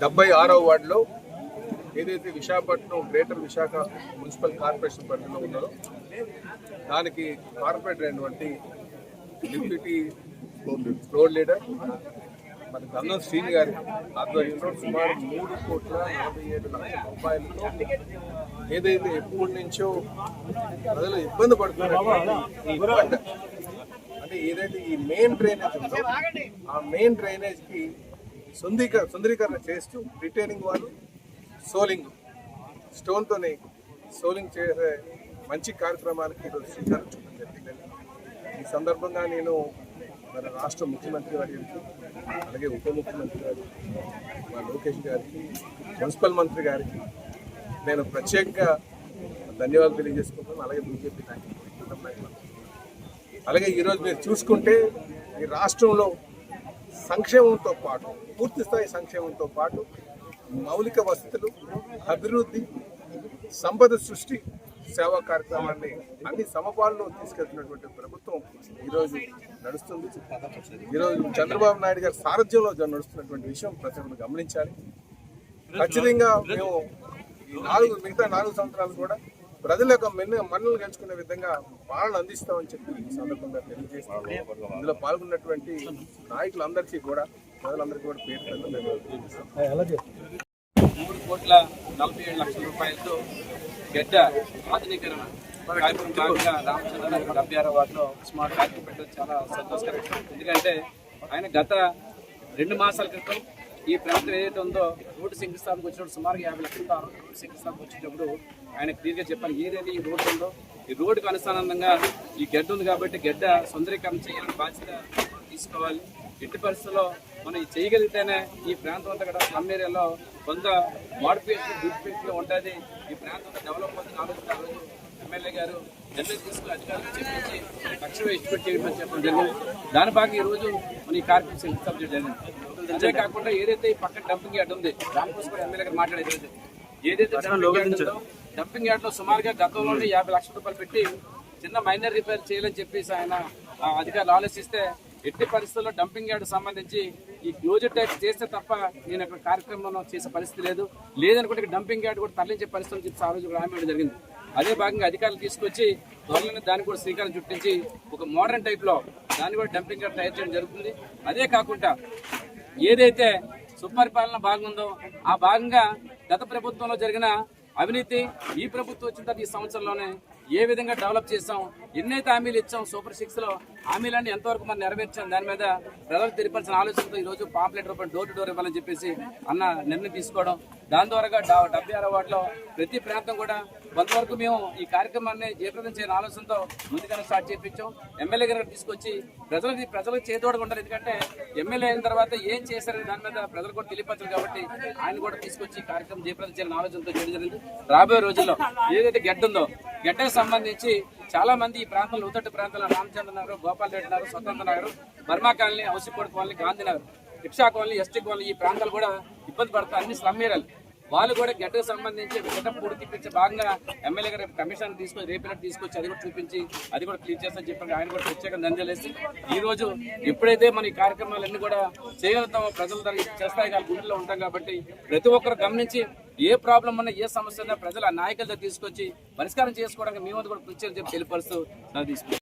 డెబ్బై ఆరవ వార్డులో ఏదైతే Visakhapatnam greater Visakha municipal corporation పరిధిలో ఉన్నదో దానికి కార్పొరేటర్ అయినటువంటి డిప్యూటీ ఫ్లోర్ లీడర్ మన గంధం శ్రీని గారి ఆధ్వర్యంలో సుమారు మూడు కోట్ల నలభై ఏడు లక్షల రూపాయలతో ఏదైతే ఎప్పటి నుంచో ప్రజలు ఇబ్బంది పడుతున్నారు అంటే ఏదైతే ఈ మెయిన్ డ్రైనేజ్ ఉందో ఆ మెయిన్ డ్రైనేజ్కి సుందీక సుందరీకరణ చేస్తూ రిటైనింగ్ వాళ్ళు సోలింగ్ స్టోన్తోని సోలింగ్ చేసే మంచి కార్యక్రమానికి ఈరోజు శ్రీకారం చూడడం జరిగిందండి ఈ సందర్భంగా నేను మన రాష్ట్ర ముఖ్యమంత్రి గారికి అలాగే ఉప ముఖ్యమంత్రి గారికి మా లోకేష్ గారికి మున్సిపల్ మంత్రి గారికి నేను ప్రత్యేకంగా ధన్యవాదాలు తెలియజేసుకుంటాను అలాగే బీజేపీ నాయకులు అలాగే ఈరోజు మీరు చూసుకుంటే ఈ రాష్ట్రంలో సంక్షేమంతో పాటు పూర్తి స్థాయి సంక్షేమంతో పాటు మౌలిక వసతులు అభివృద్ధి సంపద సృష్టి సేవా కార్యక్రమాన్ని అన్ని సమపాల్లో తీసుకెళ్తున్నటువంటి ప్రభుత్వం ఈరోజు నడుస్తుంది. ఈరోజు చంద్రబాబు నాయుడు గారి సారథ్యంలో నడుస్తున్నటువంటి విషయం ప్రజలు గమనించాలి. ఖచ్చితంగా మేము ఈ నాలుగు మిగతా నాలుగు సంవత్సరాలు కూడా ప్రజల యొక్క మెన్ను మన్నులు గెలుచుకునే విధంగా పాలన అందిస్తామని చెప్పి ఈ సందర్భంగా తెలియజేస్తాం ఇందులో పాల్గొన్నటువంటి నాయకులందరికీ కూడా ప్రజలందరికీ కూడా పేరు మూడు కోట్ల నలభై ఏడు లక్షల రూపాయలతో గడ్డ ఆధునీకరణ కార్యక్రమం భాగంగా రామచంద్ర నగర్ డెబ్బై ఆరో వార్డులో స్మార్ట్ ఫ్యాక్టరీ పెట్టడం చాలా సంతోషకరం ఎందుకంటే ఆయన గత రెండు మాసాల క్రితం ఈ ప్రాంతం ఏదైతే ఉందో రోడ్డు శంకుస్థాపనకు వచ్చినప్పుడు సుమారుగా యాభై లక్షలు ఆ రోడ్డు శంకుస్థాపనకు వచ్చేటప్పుడు ఆయన క్లియర్గా చెప్పాను ఏదైతే ఈ రోడ్డు ఉందో ఈ రోడ్డుకు అనుసంధానంగా ఈ గడ్డ ఉంది కాబట్టి గడ్డ సుందరీకరణ చేయాలని బాధ్యత తీసుకోవాలి ఎట్టి పరిస్థితుల్లో మనం చేయగలిగితేనే ఈ ప్రాంతం అంతా కూడా స్లమ్ ఏరియాలో కొంత మోడిఫికేషన్ బ్యూటిఫికేషన్ ఉంటుంది. ఈ ప్రాంతం డెవలప్ అవుతుంది. ఆలోచన ఆ రోజు ఎమ్మెల్యే గారు నిర్ణయం తీసుకుని అధికారులకు చెప్పించి తక్షణమే ఎస్టిమేట్ చేయమని చెప్పడం జరిగింది. దాని భాగంగా ఈ రోజు మన ఈ కార్యక్రమం శంకుస్థాపన చేయడం జరిగింది. అంతే కాకుండా ఏదైతే ఈ పక్కన డంపింగ్ యార్డ్ ఉంది రామకృష్ణ కూడా ఎమ్మెల్యే గారు మాట్లాడేది రోజు. ఏదైతే డంపింగ్ యార్డ్ ఉందో డంపింగ్ యార్డ్లో సుమారుగా గతంలోనే యాభై లక్షల రూపాయలు పెట్టి చిన్న మైనర్ రిపేర్ చేయాలని చెప్పేసి ఆయన అధికారులు ఆలోచిస్తే ఎట్టి పరిస్థితుల్లో డంపింగ్ యార్డ్ సంబంధించి ఈ క్లోజర్ ట్యాక్స్ చేస్తే తప్ప నేను అక్కడ కార్యక్రమంలో చేసే పరిస్థితి లేదు. లేదనుకుంటే డంపింగ్ యార్డ్ కూడా తరలించే పరిస్థితులు చెప్పి ఆ రోజు కూడా హామీ జరిగింది. అదే భాగంగా అధికారులు తీసుకొచ్చి త్వరలోనే దాన్ని కూడా శ్రీకారం చుట్టించి ఒక మోడర్న్ టైప్లో దాన్ని కూడా డంపింగ్ యార్డ్ తయారు చేయడం జరుగుతుంది. అదే కాకుండా ఏదైతే సుపరిపాలన భాగంలో ఆ భాగంగా గత ప్రభుత్వంలో జరిగిన అవినీతి ఈ ప్రభుత్వం వచ్చిన తర్వాత ఈ సంవత్సరంలోనే ఏ విధంగా డెవలప్ చేసాం ఎన్నైతే హామీలు ఇచ్చాం సూపర్ సిక్స్లో హామీలన్నీ ఎంతవరకు మనం నెరవేర్చాం దాని మీద ప్రజలకు తెలిపాల్సిన ఆలోచనతో ఈ రోజు పాంప్లెట్ రూపాయలు డోర్ టు డోర్ ఇవ్వాలని చెప్పేసి అన్న నిర్ణయం తీసుకోవడం. దాని ద్వారా డెబ్బై ఆరో వార్డులో ప్రతి ప్రాంతం కూడా కొంతవరకు మేము ఈ కార్యక్రమాన్ని జయప్రదం చేయని ఆలోచనతో ముందుగానే స్టార్ట్ చేయించాం ఎమ్మెల్యే గారు తీసుకొచ్చి ప్రజలకి ప్రజలకు చేదోడగా ఉంటారు ఎందుకంటే ఎమ్మెల్యే అయిన తర్వాత ఏం చేశారని దాని మీద ప్రజలు కూడా తెలియపరచారు కాబట్టి ఆయన కూడా తీసుకొచ్చి ఈ కార్యక్రమం జయప్రదం చేయాలని ఆలోచనతో చేయడం జరిగింది. రాబోయే రోజుల్లో ఏదైతే గడ్డ ఉందో గడ్డకు సంబంధించి చాలా మంది ఈ ప్రాంతంలో ఉత్తటి ప్రాంతంలో Ramachandra Nagar Gopal Reddy Nagar Swatantra Nagar Burma colony హౌసిపోడ్ colony Gandhi Nagar rickshaw colony ST colony ఈ ప్రాంతాలు కూడా ఇబ్బంది పడతారు అన్ని స్లమ్ ఏరియాలు. వాళ్ళు కూడా గడ్డకు సంబంధించి గడ్డ పూర్తిపించే భాగంగా ఎమ్మెల్యే గారు రేపు కమిషన్ తీసుకొని రేపేట తీసుకొచ్చి అది కూడా చూపించి అది కూడా క్లీన్ చేస్తామని చెప్పి ఆయన కూడా ప్రత్యేకంగా నందలేసి ఈ రోజు ఎప్పుడైతే మన ఈ కార్యక్రమాలన్నీ కూడా చేయగలుగుతామో ప్రజల ద్వారా చేస్తాయి కాదు గుండెల్లో ఉంటాం కాబట్టి ప్రతి ఒక్కరు గమనించి ఏ ప్రాబ్లం ఉన్నా ఏ సమస్య ఉన్నా ప్రజల నాయకులతో తీసుకొచ్చి పరిష్కారం చేసుకోవడానికి మేము కూడా కృషి చేయాలని చెప్పి తెలియపరుస్తూ తీసుకుంటాం